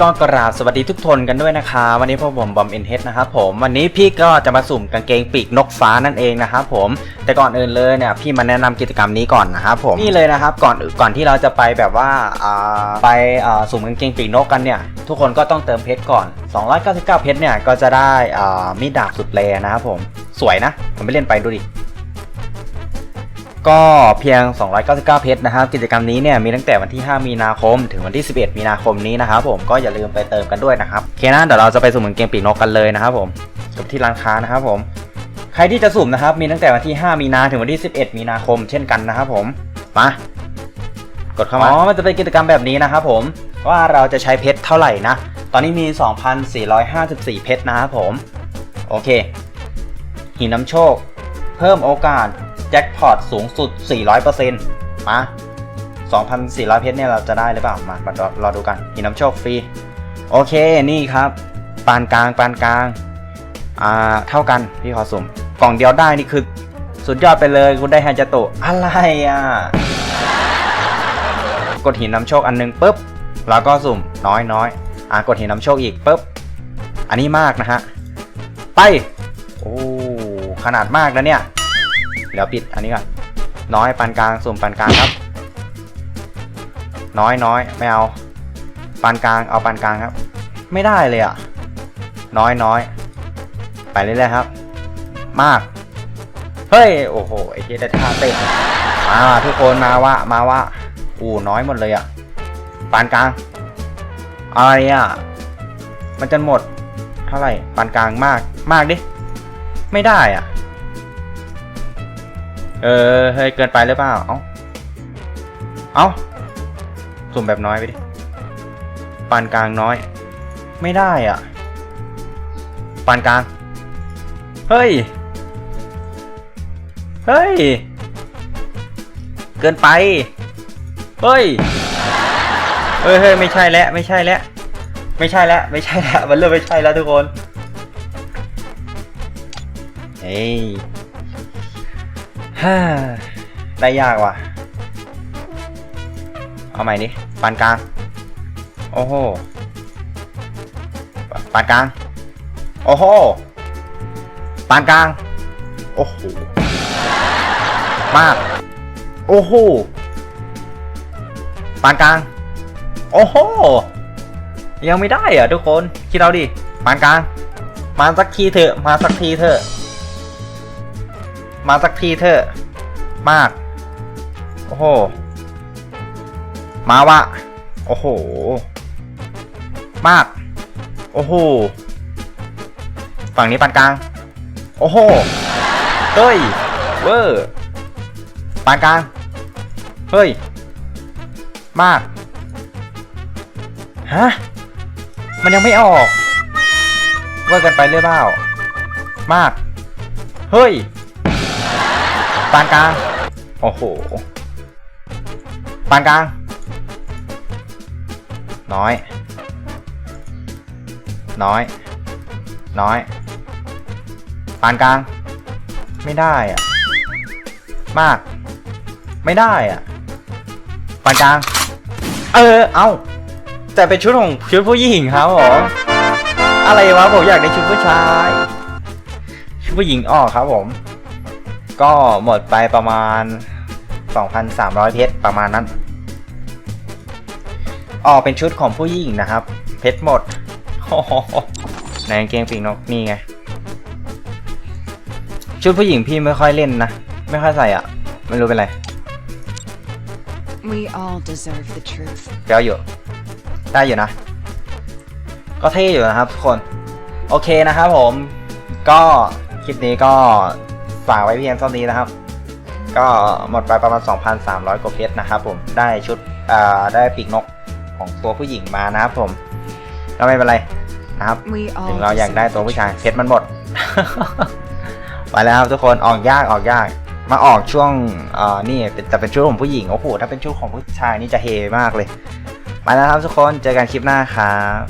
ก็กราบสวัสดีทุกทนกันด้วยนะคะ วันนี้พวกผมบอมเอ็นเฮดนะครับผมวันนี้พี่ก็จะมาสุ่มกางเกงปีกนกฟ้านั่นเองนะครับผมแต่ก่อนอื่นเลยเนี่ยพี่มาแนะนำกิจกรรมนี้ก่อนนะครับผมนี่เลยนะครับก่อนก่อนที่เราจะไปแบบว่าไปสุ่มกางเกงปีกนกกันเนี่ยทุกคนก็ต้องเติมเพชรก่อน 299 เพชรเนี่ยก็จะได้มีดดาบสุดแรงนะครับผมสวยนะผมไปเล่นไปดูดิ ก็เพียง 299 เพชรนะครับ กิจกรรมนี้เนี่ยมีตั้งแต่วันที่ 5 มีนาคม ถึงวันที่ 11 มีนาคมนี้นะครับผมก็อย่าลืมไปเติมกันด้วยนะครับโอเคนะเดี๋ยวเราจะไปสุ่มกางเกงปีกนกกันเลยนะครับผมกับที่ร้านค้านะครับผม ใครที่จะสุ่มนะครับ มีตั้งแต่วันที่ 5 มีนาถึงวันที่ 11 มีนาคมเช่นกันนะครับผมมากดเข้ามาอ๋อมันจะเป็นกิจกรรมแบบนี้นะครับผมว่าเราจะใช้เพชรเท่าไหร่นะ ตอนนี้มี 2,454 เพชรนะครับผม โอเค หินน้ำโชค เพิ่มโอกาส แจ็คพอตสูงสุด 400%มา 2,400 เพชรเนี่ยเราจะได้หรือเปล่า มาเราดูกันหินน้ำโชคฟรี โอเคนี่ครับ ปานกลางปานกลาง อ่า เท่ากันพี่ขอสุ่ม กล่องเดียวได้นี่คือ สุดยอดไปเลยคุณได้แฮนจโตะอะไรอะ กดหินน้ำโชคอันหนึงปุ๊บแล้วก็สุ่มน้อยน้อยอ่ากดหินน้ำโชคอีกปุ๊บ อันนี้มากนะฮะ ไป โอ้ ขนาดมากนะเนี่ย เดี๋ยวปิดอันนี้ก่อนน้อยปานกลางสุ่มปานกลางครับ น้อยน้อยไม่เอา ปานกลางเอาปานกลางครับ ไม่ได้เลยอะ น้อยน้อยไปเรื่อยๆครับ มาก เฮ้ยโอ้โหไอ้เหี้ยได้ท่าเต้นมาทุกคนมาว่ามาว่าอู้น้อยหมดเลยอะ ปานกลางอะไรอะมันจะหมด เท่าไหร่ปานกลางมากมากดิ ไม่ได้อะ เออเฮ้ยเกินไปหรือเปล่า เอ้า เอ้า สุ่มแบบน้อยไปดิ ปานกลางน้อย ไม่ได้อะ ปานกลาง เฮ้ย เฮ้ย เกินไป เฮ้ย เฮ้ยเฮ้ยไม่ใช่แล้วไม่ใช่แล้วไม่ใช่แล้วไม่ใช่แล้วมันเริ่มไม่ใช่แล้วทุกคน เฮ้ย ฮ่าได้ยากว่ะ เอาใหม่ดิปานกลาง โอ้โหปานกลาง โอ้โหปานกลาง โอ้โห มาก โอ้โหปานกลาง โอ้โห ยังไม่ได้อะทุกคน คิดเอาดิ ปานกลาง มาสักทีเถอะ มาสักทีเถอะ มาสักทีเถอะมาก โอ้โห มาวะ โอ้โห มาก โอ้โห ฝั่งนี้ปานกลาง โอ้โห เฮ้ย เวอร์ปานกลาง เฮ้ย มาก ฮะ มันยังไม่ออก เวอร์กันไปเรื่อยเปล่ามาก เฮ้ย ปานกลาง โอ้โห ปานกลาง น้อย น้อย น้อย ปานกลาง ไม่ได้อะมาก ไม่ได้อะปานกลาง เออ เอาแต่เป็นชุดของชุดผู้หญิงครับผมอะไรวะผมอยากได้ชุดผู้ชาย ชุดผู้หญิงออกครับผม ก็หมดไปประมาณ 2,300 เพชรประมาณนั้น ออกเป็นชุดของผู้หญิงนะครับ เพชรหมดโอ้โหในกางเกงปีกนกนี่ไง ชุดผู้หญิงพี่ไม่ค่อยเล่นนะ ไม่ค่อยใส่อะ ไม่รู้เป็นไร We all deserve the truth. เดี๋ยวอยู่ ได้อยู่นะ ก็เท่อยู่นะครับทุกคน โอเคนะครับผม ก็คลิปนี้ก็ ฝากไว้เพียงเท่านี้นะครับ ก็หมดไปประมาณ 2,300 กว่าเพชรนะครับผมได้ชุดอ่าได้ปีกนกของตัวผู้หญิงมานะครับผมก็ไม่เป็นไรนะครับ We all ถึงเราอยากได้ deserve ตัว the ผู้ชาย truth. เพชรมันหมดไปแล้วครับทุกคนออกยากออกยาก มาออกช่วงเอ่อนี่เป็นแต่เป็นชุดของผู้หญิงโอ้โหถ้าเป็นชุดของผู้ชายนี่จะเฮมากเลยไปแล้วครับทุกคนเจอกันคลิปหน้าครับ